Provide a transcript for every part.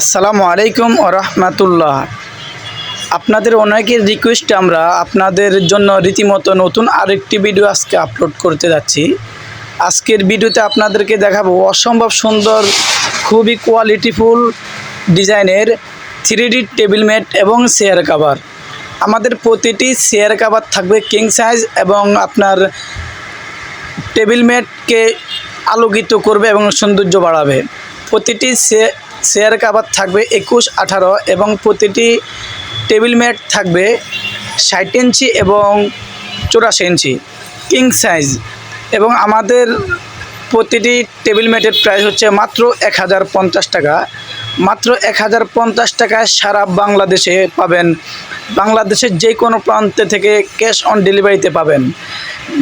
আসসালামু আলাইকুম রহমতুল্লাহ। আপনাদের অনেকের রিকোয়েস্টে আমরা আপনাদের জন্য রীতিমতো নতুন আরেকটি ভিডিও আজকে আপলোড করতে যাচ্ছি। আজকের ভিডিওতে আপনাদেরকে দেখাবো অসম্ভব সুন্দর, খুবই কোয়ালিটিফুল ডিজাইনের থ্রি টেবিল ম্যাট এবং চেয়ার কাভার আমাদের প্রতিটি চেয়ার কাভার থাকবে কিং সাইজ এবং আপনার টেবিল ম্যাটকে আলোকিত করবে এবং সৌন্দর্য বাড়াবে। প্রতিটি চেয়ার কাভার থাকবে একুশ, আঠারো এবং প্রতিটি টেবিল ম্যাট থাকবে ষাট ইঞ্চি এবং চৌরাশি ইঞ্চি। King size. এবং আমাদের প্রতিটি টেবিল ম্যাটের প্রাইস হচ্ছে মাত্র এক হাজার পঞ্চাশ টাকা। মাত্র এক হাজার পঞ্চাশ টাকায় সারা বাংলাদেশে পাবেন। বাংলাদেশের যে কোনো প্রান্তে থেকে ক্যাশ অন ডেলিভারিতে পাবেন।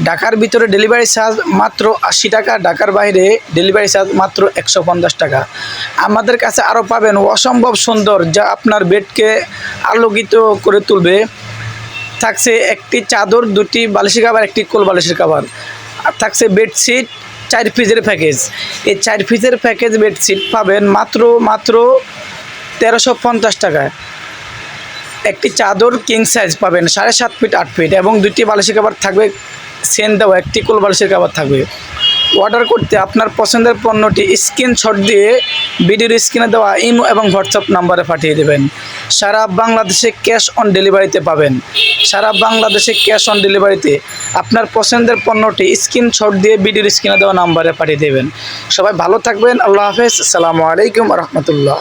ঢাকার ভিতরে ডেলিভারি চার্জ মাত্র আশি টাকা, ঢাকার বাইরে ডেলিভারি চার্জ মাত্র একশো পঞ্চাশ টাকা। আমাদের কাছে আরও পাবেন অসম্ভব সুন্দর, যা আপনার বেডকে আলোকিত করে তুলবে। থাকছে একটি চাদর, দুটি বালিশের কাবার একটি কোল বালিশের কাবার আর থাকছে বেডশিট, চার পিসের প্যাকেজ। এই চার পিসের প্যাকেজ বেডশিট পাবেন মাত্র মাত্র তেরোশো পঞ্চাশ টাকায়। একটি চাদর কিং সাইজ পাবেন, সাড়ে সাত ফিট, আট ফিট এবং দুটি বালিশের কাবার থাকবে সেন দেওয়া একটি কোল বালিশের কাবার থাকবে। অর্ডার করতে আপনার পছন্দের পণ্যটি স্ক্রিনশট দিয়ে ভিডিওর স্ক্রিনে দেওয়া ইমো এবং হোয়াটসঅ্যাপ নাম্বারে পাঠিয়ে দেবেন। সারা বাংলাদেশে ক্যাশ অন ডেলিভারিতে পাবেন। সারা বাংলাদেশে ক্যাশ অন ডেলিভারিতে আপনার পছন্দের পণ্যটি স্ক্রিনশট দিয়ে ভিডিওর স্ক্রিনে দেওয়া নাম্বারে পাঠিয়ে দেবেন। সবাই ভালো থাকবেন। আল্লাহ হাফেজ। আসসালামু আলাইকুম রহমতুল্লাহ।